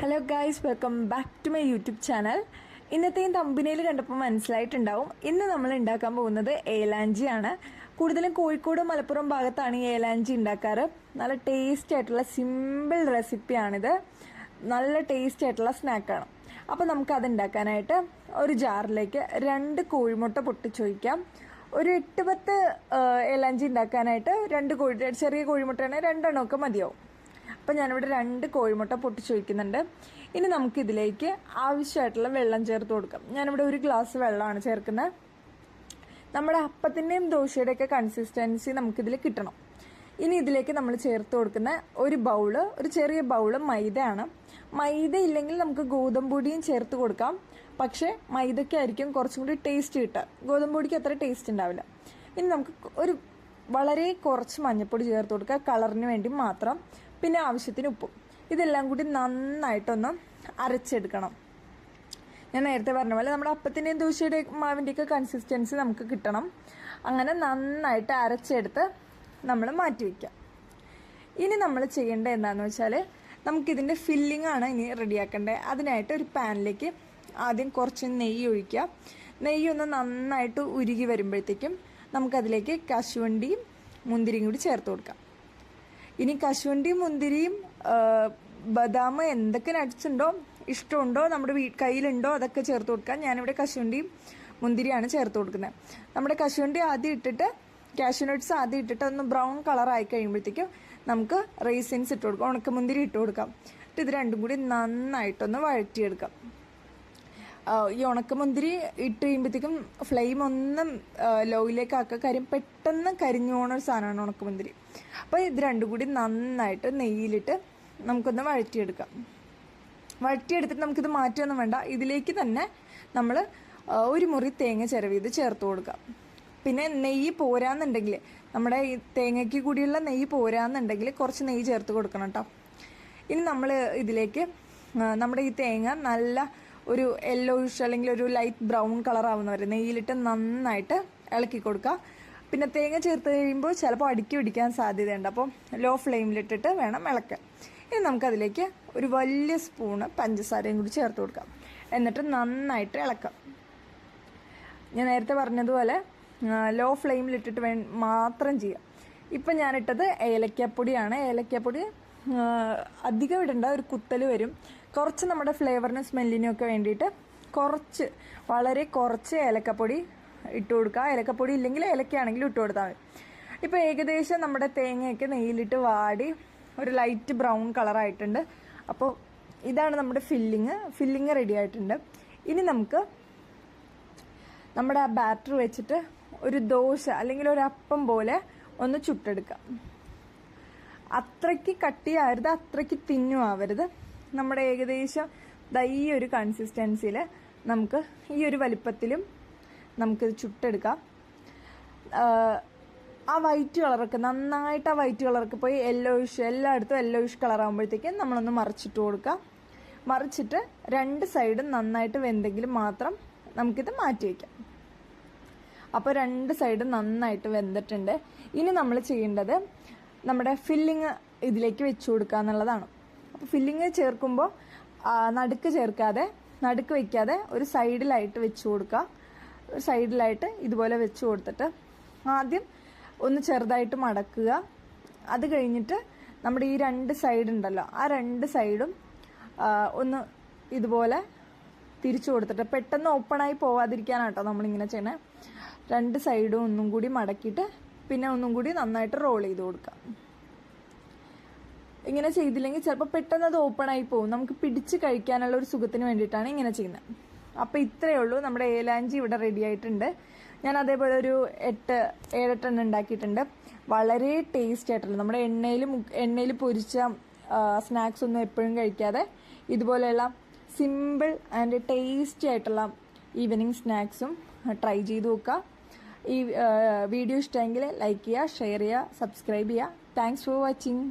Hello guys welcome back to my YouTube channel ഇന്നത്തെ ഈ തമ്പിനയിൽ കണ്ടപ്പോൾ മനസ്സിലായിട്ടുണ്ടാവും. ഇന്ന് നമ്മൾ ഉണ്ടാക്കാൻ പോകുന്നത് ഏലാഞ്ചിയാണ്. കൂടുതലും കോഴിക്കോട് മലപ്പുറം ഭാഗത്താണ് ഈ ഏലാഞ്ചി ഉണ്ടാക്കാറ്. നല്ല ടേസ്റ്റ് ആയിട്ടുള്ള സിമ്പിൾ റെസിപ്പിയാണിത് നല്ല ടേസ്റ്റ് ആയിട്ടുള്ള സ്നാക്കാണ് അപ്പോൾ നമുക്കത് ഉണ്ടാക്കാനായിട്ട് ഒരു ജാറിലേക്ക് രണ്ട് കോഴിമുട്ട പൊട്ടിച്ചൊഴിക്കാം. ഒരു എട്ട് പത്ത് ഏലാഞ്ചി ഉണ്ടാക്കാനായിട്ട് രണ്ട് കോഴി ചെറിയ കോഴിമുട്ടയാണെങ്കിൽ രണ്ടെണ്ണമൊക്കെ മതിയാവും. അപ്പം ഞാനിവിടെ രണ്ട് കോഴിമുട്ട പൊട്ടിച്ചു വയ്ക്കുന്നുണ്ട് ഇനി നമുക്ക് ഇതിലേക്ക് ആവശ്യമായിട്ടുള്ള വെള്ളം ചേർത്ത് കൊടുക്കാം. ഞാനിവിടെ ഒരു ഗ്ലാസ് വെള്ളമാണ് ചേർക്കുന്നത്. നമ്മുടെ അപ്പത്തിന്റെയും ദോശയുടെയൊക്കെ കൺസിസ്റ്റൻസി നമുക്കിതിൽ കിട്ടണം. ഇനി ഇതിലേക്ക് നമ്മൾ ചേർത്ത് കൊടുക്കുന്ന ഒരു ബൗൾ ഒരു ചെറിയ ബൗൾ മൈദയാണ്. മൈദ ഇല്ലെങ്കിൽ നമുക്ക് ഗോതമ്പ് പൊടിയും ചേർത്ത് കൊടുക്കാം. പക്ഷേ മൈദയ്ക്കായിരിക്കും കുറച്ചും കൂടി ടേസ്റ്റ് കിട്ടുക. ഗോതമ്പ് പൊടിക്ക് അത്ര ടേസ്റ്റ് ഉണ്ടാവില്ല. ഇനി നമുക്ക് ഒരു വളരെ കുറച്ച് മഞ്ഞൾപ്പൊടി ചേർത്ത് കൊടുക്കുക. കളറിന് വേണ്ടി മാത്രം. പിന്നെ ആവശ്യത്തിന് ഉപ്പും. ഇതെല്ലാം കൂടി നന്നായിട്ടൊന്ന് അരച്ചെടുക്കണം. ഞാൻ നേരത്തെ പറഞ്ഞ പോലെ നമ്മുടെ അപ്പത്തിന്റെയും ദോശയുടെ മാവിന്റെയൊക്കെ കൺസിസ്റ്റൻസി നമുക്ക് കിട്ടണം. അങ്ങനെ നന്നായിട്ട് അരച്ചെടുത്ത് നമ്മൾ മാറ്റി വയ്ക്കാം ഇനി നമ്മൾ ചെയ്യേണ്ടത് എന്താണെന്ന് വെച്ചാൽ നമുക്കിതിന്റെ ഫില്ലിംഗ് ആണ് ഇനി റെഡിയാക്കേണ്ടത് അതിനായിട്ട് ഒരു പാനിലേക്ക് ആദ്യം കുറച്ച് നെയ്യ് ഒഴിക്കുക. നെയ്യ് ഒന്ന് നന്നായിട്ട് ഉരുകി വരുമ്പോഴത്തേക്കും നമുക്കതിലേക്ക് കശുവണ്ടിയും മുന്തിരിയും കൂടി ചേർത്ത് കൊടുക്കാം. ഇനി കശുവണ്ടിയും മുന്തിരിയും ബദാം എന്തൊക്കെ നട്ട്സ് ഉണ്ടോ ഇഷ്ടമുണ്ടോ നമ്മുടെ വീ കയ്യിലുണ്ടോ അതൊക്കെ ചേർത്ത് കൊടുക്കാം ഞാനിവിടെ കശുവണ്ടിയും മുന്തിരിയാണ് ചേർത്ത് കൊടുക്കുന്നത്. നമ്മുടെ കശുവണ്ടി ആദ്യം ഇട്ടിട്ട് കാഷ്യൂ നട്ട്സ് ആദ്യം ഇട്ടിട്ട് ഒന്ന് ബ്രൗൺ കളർ ആയി കഴിയുമ്പോഴത്തേക്കും നമുക്ക് റേസിൻസ് ഇട്ട് കൊടുക്കാം ഉണക്കമുന്തിരി ഇട്ട് കൊടുക്കാം. ഇത് രണ്ടും കൂടി നന്നായിട്ടൊന്ന് വഴറ്റിയെടുക്കാം. ഈ ഉണക്കമുന്തിരി ഇട്ട് കഴിയുമ്പോഴത്തേക്കും ഫ്ലെയിം ഒന്നും ലോയിലേക്ക് ആക്കുക കാര്യം പെട്ടെന്ന് കരിഞ്ഞു പോകുന്ന ഒരു സാധനമാണ് ഉണക്കമുന്തിരി. അപ്പോൾ ഇത് രണ്ടും കൂടി നന്നായിട്ട് നെയ്യിലിട്ട് നമുക്കൊന്ന് വഴറ്റിയെടുക്കാം. വഴറ്റിയെടുത്തിട്ട് നമുക്കിത് മാറ്റുകയൊന്നും വേണ്ട. ഇതിലേക്ക് തന്നെ നമ്മൾ ഒരു മുറി തേങ്ങ ചിരവിയത് ചേർത്ത് കൊടുക്കാം. പിന്നെ നെയ്യ് പോരാന്നുണ്ടെങ്കിൽ നമ്മുടെ ഈ തേങ്ങയ്ക്ക് കൂടിയുള്ള നെയ്യ് പോരാന്നുണ്ടെങ്കിൽ കുറച്ച് നെയ്യ് ചേർത്ത് കൊടുക്കണം കേട്ടോ. ഇനി നമ്മൾ ഇതിലേക്ക് നമ്മുടെ ഈ തേങ്ങ നല്ല ഒരു യെല്ലോയിഷ് അല്ലെങ്കിൽ ഒരു ലൈറ്റ് ബ്രൗൺ കളർ ആവുന്ന വരെ നെയ്യിലിട്ട് നന്നായിട്ട് ഇളക്കി കൊടുക്കുക. പിന്നെ തേങ്ങ ചേർത്ത് കഴിയുമ്പോൾ ചിലപ്പോൾ അടുക്കി പിടിക്കാൻ സാധ്യതയുണ്ട്. അപ്പോൾ ലോ ഫ്ലെയിമിലിട്ടിട്ട് വേണം ഇളക്കാൻ ഇനി നമുക്കതിലേക്ക് ഒരു വലിയ സ്പൂണ് പഞ്ചസാരയും കൂടി ചേർത്ത് കൊടുക്കാം. എന്നിട്ട് നന്നായിട്ട് ഇളക്കാം. ഞാൻ നേരത്തെ പറഞ്ഞതുപോലെ ലോ ഫ്ലെയിമിലിട്ടിട്ട് വേ മാത്രം ചെയ്യാം. ഇപ്പം ഞാനിട്ടത് ഏലക്കാപ്പൊടിയാണ്. ഏലക്കാപ്പൊടി അധികം ഇടേണ്ട ഒരു കുത്തൽ വരും. കുറച്ച് നമ്മുടെ ഫ്ലേവറിനും സ്മെല്ലിനും ഒക്കെ വേണ്ടിയിട്ട് കുറച്ച് വളരെ കുറച്ച് ഏലക്കപ്പൊടി ഇട്ട് കൊടുക്കുക. ഏലക്കപ്പൊടി ഇല്ലെങ്കിൽ ഏലക്കയാണെങ്കിലും ഇട്ട് കൊടുത്താൽ മതി. ഇപ്പോൾ ഏകദേശം നമ്മുടെ തേങ്ങയൊക്കെ നെയ്യിലിട്ട് വാടി ഒരു ലൈറ്റ് ബ്രൗൺ കളറായിട്ടുണ്ട് അപ്പോൾ ഇതാണ് നമ്മുടെ ഫില്ലിങ് ഫില്ലിങ് റെഡി ആയിട്ടുണ്ട്. ഇനി നമുക്ക് നമ്മുടെ ആ ബാറ്റർ വെച്ചിട്ട് ഒരു ദോശ അല്ലെങ്കിൽ ഒരു അപ്പം പോലെ ഒന്ന് ചുട്ടെടുക്കാം. അത്രയ്ക്ക് കട്ടിയാവരുത് അത്രയ്ക്ക് തിന്നും ആവരുത് നമ്മുടെ ഏകദേശം ഈ ഒരു കൺസിസ്റ്റൻസിയിൽ നമുക്ക് ഈ ഒരു വലിപ്പത്തിലും നമുക്കിത് ചുട്ടെടുക്കാം. ആ വൈറ്റ് കളറൊക്കെ നന്നായിട്ട് ആ വൈറ്റ് കളറൊക്കെ പോയി യെല്ലോയിഷ് എല്ലായിടത്തും യെല്ലോയിഷ് കളർ ആകുമ്പോഴത്തേക്കും നമ്മളൊന്ന് മറിച്ചിട്ട് കൊടുക്കാം. മറിച്ചിട്ട് രണ്ട് സൈഡും നന്നായിട്ട് വെന്തെങ്കിലും മാത്രം നമുക്കിത് മാറ്റി വയ്ക്കാം അപ്പോൾ രണ്ട് സൈഡും നന്നായിട്ട് വെന്തിട്ടുണ്ട്. ഇനി നമ്മൾ ചെയ്യേണ്ടത് നമ്മുടെ ഫില്ലിങ് ഇതിലേക്ക് വെച്ചു കൊടുക്കുക എന്നുള്ളതാണ് അപ്പോൾ ഫില്ലിങ് ചേർക്കുമ്പോൾ നടുക്ക് ചേർക്കാതെ നടുക്ക് വയ്ക്കാതെ ഒരു സൈഡിലായിട്ട് വെച്ച് കൊടുക്കുക. ഒരു സൈഡിലായിട്ട് ഇതുപോലെ വെച്ച് കൊടുത്തിട്ട് ആദ്യം ഒന്ന് ചെറുതായിട്ട് മടക്കുക. അത് കഴിഞ്ഞിട്ട് നമ്മുടെ ഈ രണ്ട് സൈഡ് ഉണ്ടല്ലോ ആ രണ്ട് സൈഡും ഒന്ന് ഇതുപോലെ തിരിച്ചു കൊടുത്തിട്ട് പെട്ടെന്ന് ഓപ്പണായി പോവാതിരിക്കാനാട്ടോ നമ്മളിങ്ങനെ ചെയ്യണേ. രണ്ട് സൈഡും ഒന്നും കൂടി മടക്കിയിട്ട് പിന്നെ ഒന്നും കൂടി നന്നായിട്ട് റോൾ ചെയ്ത് കൊടുക്കാം ഇങ്ങനെ ചെയ്തില്ലെങ്കിൽ ചിലപ്പോൾ പെട്ടെന്ന് അത് ഓപ്പൺ ആയി പോകും. നമുക്ക് പിടിച്ച് കഴിക്കാനുള്ള ഒരു സുഖത്തിന് വേണ്ടിയിട്ടാണ് ഇങ്ങനെ ചെയ്യുന്നത്. അപ്പോൾ ഇത്രയേ ഉള്ളൂ. നമ്മുടെ ഏലാഞ്ചി ഇവിടെ റെഡി ആയിട്ടുണ്ട്. ഞാൻ അതേപോലെ ഒരു എട്ട് ഏഴെട്ടെണ്ണം ഉണ്ടാക്കിയിട്ടുണ്ട്. വളരെ ടേസ്റ്റ് ആയിട്ടുള്ള നമ്മുടെ എണ്ണയിൽ എണ്ണയിൽ പൊരിച്ച സ്നാക്സ് ഒന്നും എപ്പോഴും കഴിക്കാതെ ഇതുപോലെയുള്ള സിമ്പിൾ ആൻഡ് ടേസ്റ്റി ആയിട്ടുള്ള ഈവനിങ് സ്നാക്സും ട്രൈ ചെയ്ത് നോക്കുക. ഈ വീഡിയോ ഇഷ്ടമെങ്കിൽ ലൈക്ക് ചെയ്യുക ഷെയർ ചെയ്യുക സബ്സ്ക്രൈബ് ചെയ്യുക. Thanks for watching